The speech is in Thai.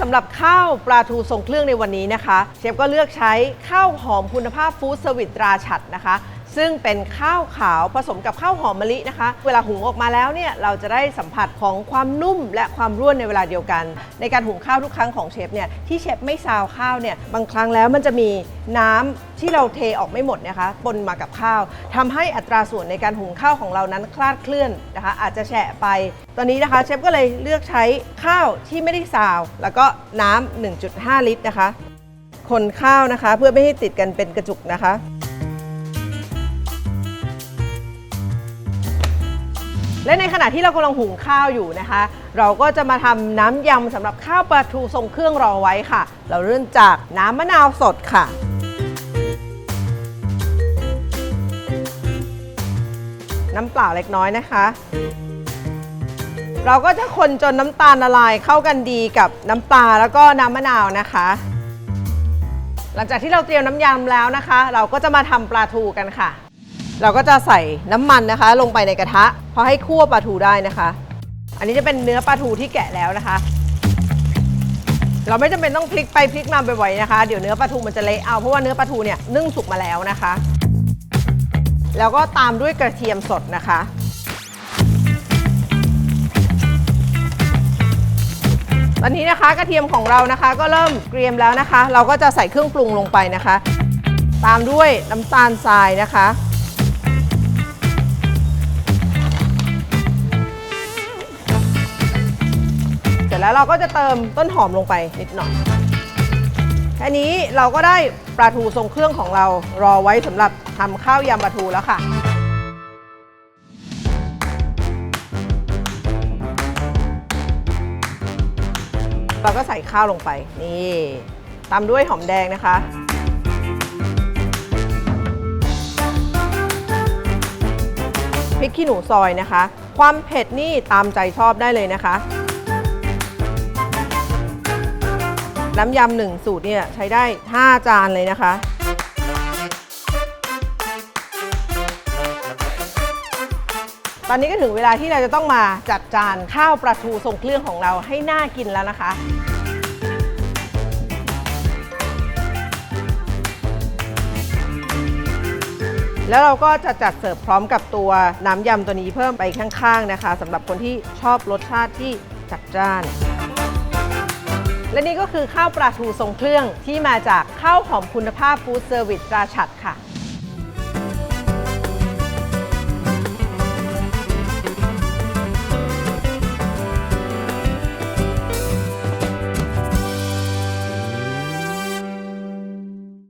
สำหรับข้าวปลาทูทรงเครื่องในวันนี้นะคะ เชฟก็เลือกใช้ข้าวหอมคุณภาพฟู้ดเซอร์วิสตราฉัดนะคะ ซึ่งเป็นข้าวขาวผสมกับข้าวหอมมะลินะคะ เวลาหุงออกมาแล้วเนี่ยเราจะได้สัมผัสของความนุ่มและความร่วนในเวลาเดียวกัน ในการหุงข้าวทุกครั้งของเชฟเนี่ยที่เชฟไม่ซาวข้าวเนี่ยบางครั้งแล้วมันจะมีน้ำที่เราเทออกไม่หมดนะคะปนมากับข้าวทำให้อัตราส่วนในการหุงข้าวของเรานั้นคลาดเคลื่อนนะคะ อาจจะแฉะไป ตอนนี้นะคะเชฟก็เลยเลือกใช้ข้าวที่ไม่ได้ซาว แล้วก็น้ำ1.5 ลิตรนะคะ คนข้าวนะคะเพื่อไม่ให้ติดกันเป็นกระจุกนะคะ และในขณะที่เรากำลังหุงข้าวอยู่นะคะ เราก็จะมาทำน้ำยำสำหรับข้าวปลาทูทรงเครื่องรอไว้ค่ะ เราเริ่มจากน้ำมะนาวสดค่ะ น้ำเปล่าเล็กน้อยนะคะ เราก็จะคนจนน้ำตาลละลายเข้ากันดีกับน้ำปลาแล้วก็น้ำมะนาวนะคะ หลังจากที่เราเตรียมน้ำยำแล้วนะคะ เราก็จะมาทำปลาทูกันค่ะ เราก็จะใส่น้ำมันนะคะ ลงไปในกระทะพอให้คั่วปลาทูได้นะคะ อันนี้จะเป็นเนื้อปลาทูที่แกะแล้วนะคะ เราไม่จำเป็นต้องพลิกไปพลิกมาบ่อยๆนะคะ เดี๋ยวเนื้อปลาทูมันจะเละเอาเพราะว่าเนื้อปลาทูเนี่ยนึ่งสุกมาแล้วนะคะ แล้วก็ตามด้วยกระเทียมสดนะคะตอนนี้นะคะกระเทียมของเรานะคะ ก็เริ่มเกรียมแล้วนะคะ เราก็จะใส่เครื่องปรุงลงไปนะคะ ตามด้วยน้ำตาลทรายนะคะ แล้วเราก็จะเติมต้นหอมลงไปนิดหน่อย แค่นี้เราก็ได้ปลาทูทรงเครื่องของเรารอไว้สำหรับทำข้าวยำปลาทูแล้วค่ะเราก็ใส่ข้าวลงไป นี่ตามด้วยหอมแดงนะคะ พริกขี้หนูซอยนะคะ ความเผ็ดนี่ตามใจชอบได้เลยนะคะ น้ำยำหนึ่งสูตรเนี่ยใช้ได้ 5 จานเลยนะคะ ตอนนี้ก็ถึงเวลาที่เราจะต้องมาจัดจานข้าวปลาทูทรงเครื่องของเราให้น่ากินแล้วนะคะแล้วเราก็จะจัดเสิร์ฟพร้อมกับตัวน้ำยำตัวนี้เพิ่มไปข้างๆนะคะสำหรับคนที่ชอบรสชาติที่จัดจ้าน และนี่ก็คือข้าวปลาทูทรงเครื่องที่มาจากข้าวหอมคุณภาพฟู้ดเซอร์วิสตราชัดค่ะ